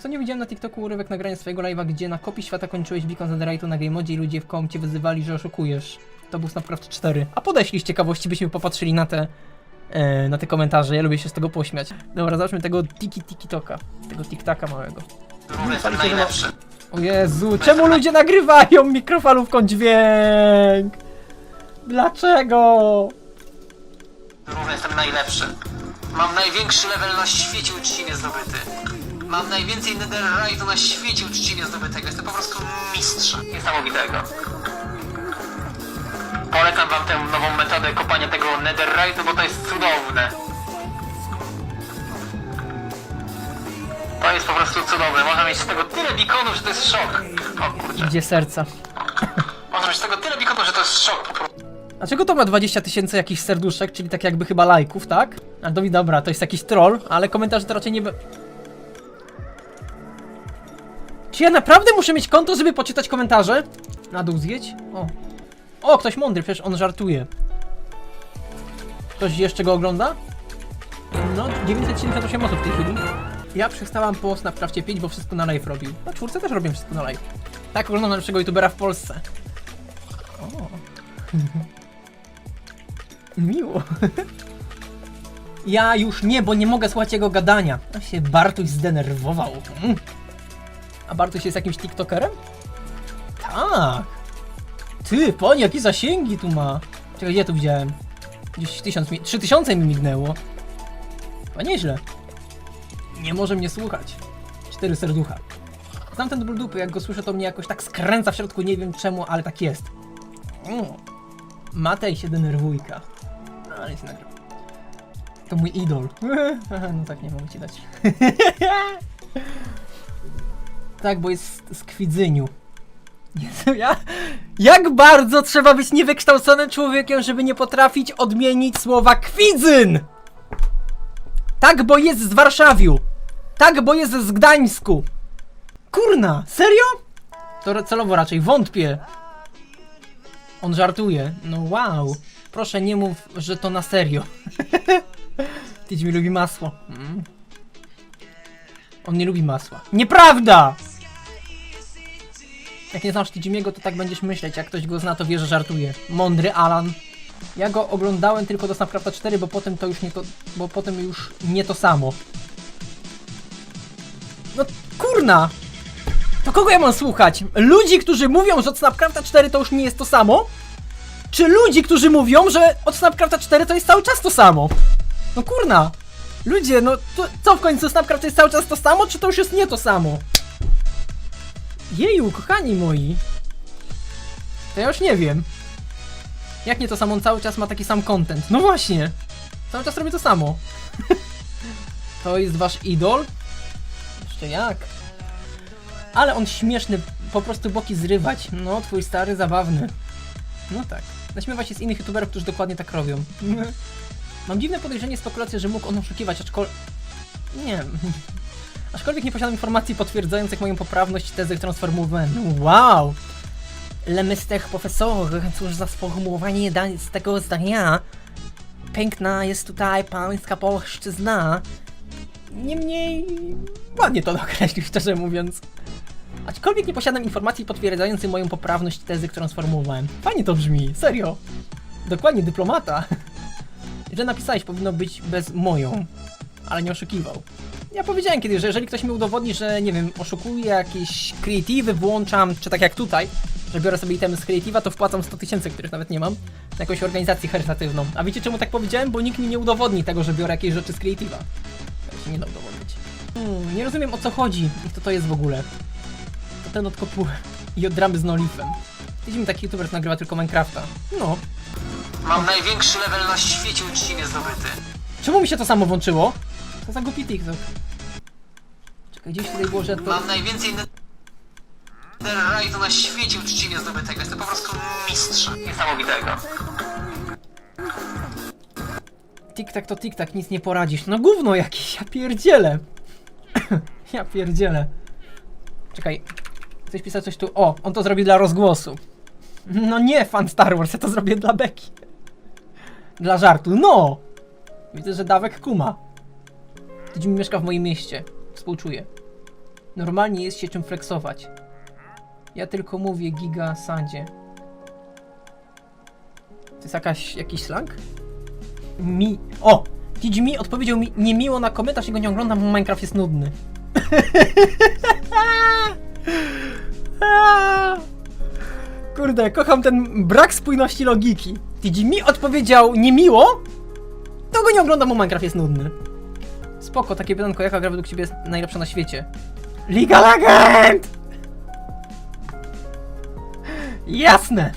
Co nie widziałem na TikToku urywek nagrania swojego live'a, gdzie na kopii świata kończyłeś Beacon z Netherite'u na Game Modzie i ludzie w koło cię wyzywali, że oszukujesz. To był Snapcraft 4. A podeślij z ciekawości, byśmy popatrzyli na te, e, na te komentarze. Ja lubię się z tego pośmiać. Dobra, zobaczmy tego tiki tiki toka. Tego tiktaka małego. Jestem najlepszy. O Jezu, czemu ludzie nagrywają mikrofalówką dźwięk? Dlaczego? Równy jestem najlepszy. Mam największy level na świecie uczciwie zdobyty. Mam najwięcej netherite'u na świecie uczciwie zdobytego. Jestem po prostu mistrzem. Niesamowitego. Polecam wam tę nową metodę kopania tego netherite'u, bo to jest cudowne. To jest po prostu cudowne. Można mieć z tego tyle beaconów, że to jest szok. O kurczę. Gdzie serca? Można mieć z tego tyle beaconów, że to jest szok po prostu. Dlaczego to ma 20 tysięcy jakichś serduszek, czyli tak jakby chyba lajków, tak? A to mi dobra, to jest jakiś troll, ale komentarze to raczej nie be... Czy ja naprawdę muszę mieć konto, żeby poczytać komentarze? Na dół zjedź? O. O, ktoś mądry, przecież on żartuje. Ktoś jeszcze go ogląda? No, 978 osób w tej chwili. Ja przestałam po Snapcrafcie 5, bo wszystko na live robił. Na czwórce też robię wszystko na live. Tak oglądam najlepszego youtubera w Polsce. O. Miło. Ja już nie, bo nie mogę słuchać jego gadania. A się Bartuś zdenerwował. A Bartuś jest jakimś TikTokerem? Tak. Ty, panie, jakie zasięgi tu ma. Czekaj, gdzie tu widziałem? Gdzieś tysiąc mi... Trzy tysiące mi mignęło. Chyba nieźle. Nie może mnie słuchać. Cztery serducha. Znam ten ból dupy, jak go słyszę, to mnie jakoś tak skręca w środku, nie wiem czemu, ale tak jest. Mm. Matej się denerwujka. No, ale się nagrał. To mój idol. no tak, nie mogę ci dać. tak, bo jest z kwidzyniu. Jezu, ja... Jak bardzo trzeba być niewykształconym człowiekiem, żeby nie potrafić odmienić słowa kwidzyn! Tak, bo jest z Warszawiu. Tak, bo jest z Gdańsku. Kurna, serio? To celowo raczej wątpię. On żartuje. No wow. Proszę nie mów, że to na serio. Tyć mi lubi masło. Mm. On nie lubi masła. Nieprawda! Jak nie znasz Tidzimiego, to tak będziesz myśleć. Jak ktoś go zna, to wie, że żartuje. Mądry Alan. Ja go oglądałem tylko do Snapcrafta 4, bo potem to już nie to, bo potem już nie to samo. No kurna! To kogo ja mam słuchać? Ludzi, którzy mówią, że od Snapcrafta 4 to już nie jest to samo? Czy ludzi, którzy mówią, że od Snapcrafta 4 to jest cały czas to samo? No kurna! Ludzie, no to, co w końcu Snapcraft jest cały czas to samo, czy to już jest nie to samo? Jeju, kochani moi. To ja już nie wiem. Jak nie to samo, on cały czas ma taki sam content. No właśnie! Cały czas robi to samo. to jest wasz idol? Jeszcze jak? Ale on śmieszny, po prostu boki zrywać. No, twój stary zabawny. No tak. Naśmiewa się z innych youtuberów, którzy dokładnie tak robią. Mam dziwne podejrzenie, spekulację, że mógł on oszukiwać, aczkolwiek... Nie. Aczkolwiek nie posiadam informacji potwierdzających moją poprawność tezy, którą sformułowałem. Wow! Lemystech profesor, cóż za sformułowanie z tego zdania. Piękna jest tutaj pańska polszczyzna. Niemniej... ładnie to określił, szczerze mówiąc. Aczkolwiek nie posiadam informacji potwierdzających moją poprawność tezy, którą sformułowałem. Fajnie to brzmi, serio. Dokładnie, dyplomata. Że napisałeś powinno być bez moją, ale nie oszukiwał. Ja powiedziałem kiedyś, że jeżeli ktoś mi udowodni, że nie wiem, oszukuje jakieś creative, włączam, czy tak jak tutaj, że biorę sobie itemy z creative'a, to wpłacam 100 tysięcy, których nawet nie mam, na jakąś organizację charytatywną. A wiecie czemu tak powiedziałem? Bo nikt mi nie udowodni tego, że biorę jakieś rzeczy z creative'a. Tak się nie da udowodnić. Hmm, nie rozumiem o co chodzi i kto to jest w ogóle. To ten od i od dramy z Nolifem. Widzimy taki youtuber, co nagrywa tylko Minecrafta. No. Mam największy level na świecie uczciwie zdobyty. Czemu mi się to samo włączyło? To za głupi TikTok. Czekaj, gdzieś tutaj było, że to... Mam najwięcej netherite'u na świecie uczciwie zdobytego. Jestem po prostu mistrzem. Niesamowitego. TikTok to TikTok, nic nie poradzisz. No gówno jakieś, ja pierdzielę. ja pierdzielę. Czekaj. Ktoś pisał coś tu. O, on to zrobi dla rozgłosu. No nie, fan Star Wars, ja to zrobię dla beki. Dla żartu, no! Widzę, że Dawek kuma. Tydzień mieszka w moim mieście. Współczuję. Normalnie jest się czym flexować. Ja tylko mówię giga sandzie. To jest jakaś, jakiś slang? Mi... O! Mi odpowiedział mi niemiło na komentarz i go nie oglądam, bo Minecraft jest nudny. Kurde, kocham ten brak spójności logiki. TG mi odpowiedział niemiło, to go nie oglądam, bo Minecraft jest nudny. Spoko, takie pytanko, jaka gra według ciebie jest najlepsza na świecie? Liga Legend! Jasne!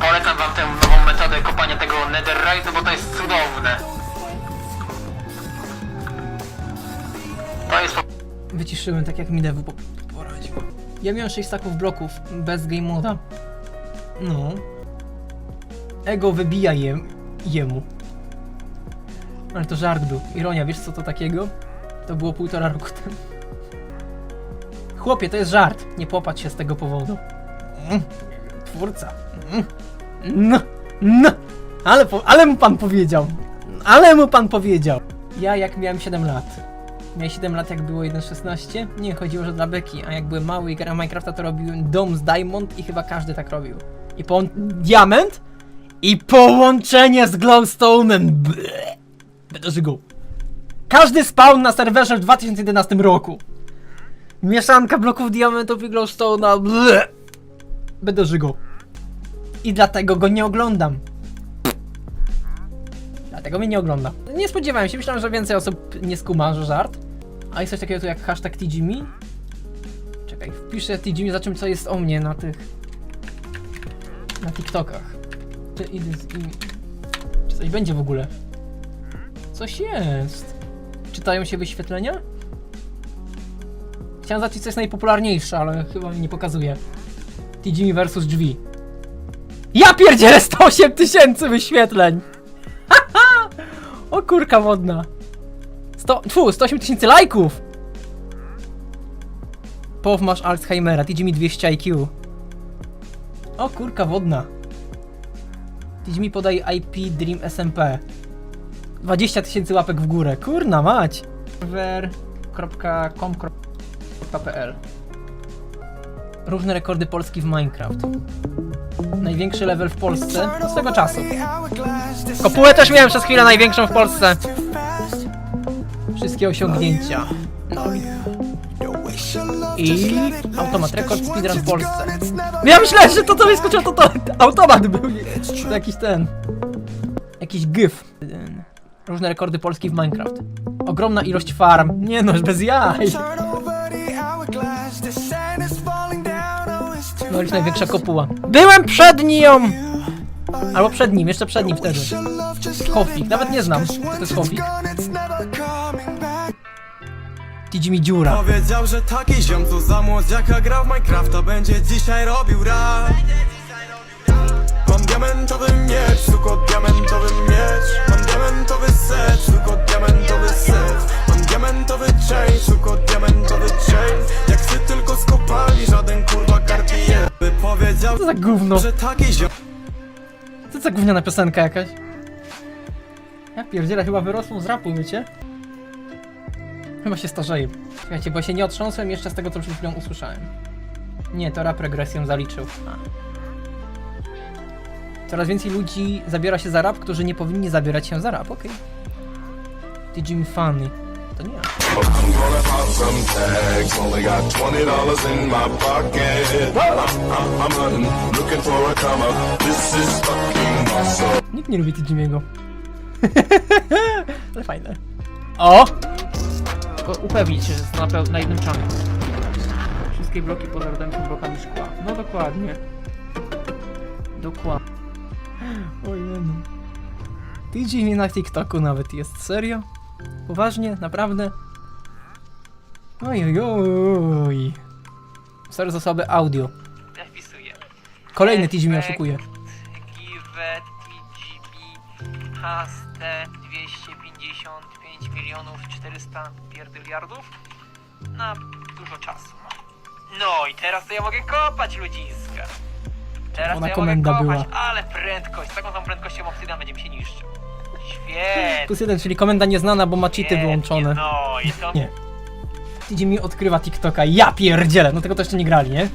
Polecam wam tę nową metodę kopania tego netherite'u, bo to jest cudowne. To jest Wyciszyłem tak jak mi devu po- poradził. Ja miałem 6 staków bloków bez game moda. No. Ego wybija je, jemu. Ale to żart był. Ironia, wiesz co to takiego? To było półtora roku temu. Chłopie, to jest żart. Nie popatrz się z tego powodu. Mm. Twórca. Mm. No, no. Ale, po, ale mu pan powiedział. Ale mu pan powiedział. Ja jak miałem 7 lat. Miałem 7 lat jak było 1.16? Nie, chodziło, że dla beki, a jak byłem mały i grałem Minecrafta to robiłem dom z diamond i chyba każdy tak robił. I po... diament? I połączenie z glowstone'em. Będę. Każdy spawn na serwerze w 2011 roku. Mieszanka bloków diamentów i glowstone'a. Będę. I dlatego go nie oglądam. Dlatego mnie nie ogląda. Nie spodziewałem się, myślałem, że więcej osób nie skuma, że żart. A jest coś takiego tu jak hashtag TGMe? Czekaj, wpiszę TGMe, za czym co jest o mnie na tych... na TikTokach. Czy. Czy coś będzie w ogóle? Coś jest. Czytają się wyświetlenia? Chciałem zacząć co jest najpopularniejsze, ale chyba mi nie pokazuje. TGMe versus drzwi. Ja pierdzielę 108 tysięcy wyświetleń! O kurka wodna. 100, tfu, 108 tysięcy lajków! Pow masz Alzheimera, TG mi 200 IQ. O kurka wodna. TG mi podaj IP Dream SMP. 20 tysięcy łapek w górę. Kurna mać. serwer.com.pl Różne rekordy Polski w Minecraft. Największy level w Polsce z tego czasu. Kopułę też miałem przez chwilę największą w Polsce. Wszystkie osiągnięcia. I automat rekord speedrun w Polsce. No Ja myślałem, że to co mi skoczyło to, to automat był. Jakiś ten. Jakiś gif. Różne rekordy Polski w Minecraft. Ogromna ilość farm. Nie no, bez jaj. No już największa kopuła. Byłem przed nią! Albo przed nim, jeszcze przed nim wtedy. Hofik, nawet nie znam, to jest Hofik. Tidzi mi dziura. Powiedział, że taki ziom co za młodziaka grał w Minecrafta będzie dzisiaj robił rap Mam diamentowy miecz, suko diamentowy miecz Mam diamentowy set, suko diamentowy set Mam diamentowy chain, suko diamentowy chain Jak chcę tylko z kopalni, żaden kurwa Cartier By powiedział, Co za gówno? że taki ziom Co za gówniana piosenka jakaś? Ja pierdzielę, chyba wyrosłem z rapu, wiecie? Chyba się starzeję. Słuchajcie, bo się nie otrząsłem jeszcze z tego, co przed chwilą usłyszałem. Nie, to rap regresją zaliczył. A. Coraz więcej ludzi zabiera się za rap, którzy nie powinni zabierać się za rap, okej. Okay. Jimmy Funny. To nie. Nikt nie lubi Jimmy'ego. Ale fajne. O! Tylko upewnić się, że jest na, na jednym czanku. Wszystkie bloki poza redemption blokami szkła. No dokładnie. Dokładnie. Ojej. Ty Jimmy na TikToku nawet jest, serio? Poważnie? Naprawdę? Oj, oj, oj. Sorry za słabe audio. Ja wpisuję. Kolejny Tijimi oszukuje. Give TGB hashtag 255 milionów 400 pierdyliardów na dużo czasu. No i teraz to ja mogę kopać ludziska. Teraz Ona ja komenda mogę kopać, była. ale prędkość, z taką tą prędkością obsydian będzie mi się niszczył. Świetnie. Plus jeden, czyli komenda nieznana, bo ma cheaty wyłączone. No i to Nie. Jimmy odkrywa TikToka, ja pierdzielę, no tego to jeszcze nie grali, nie?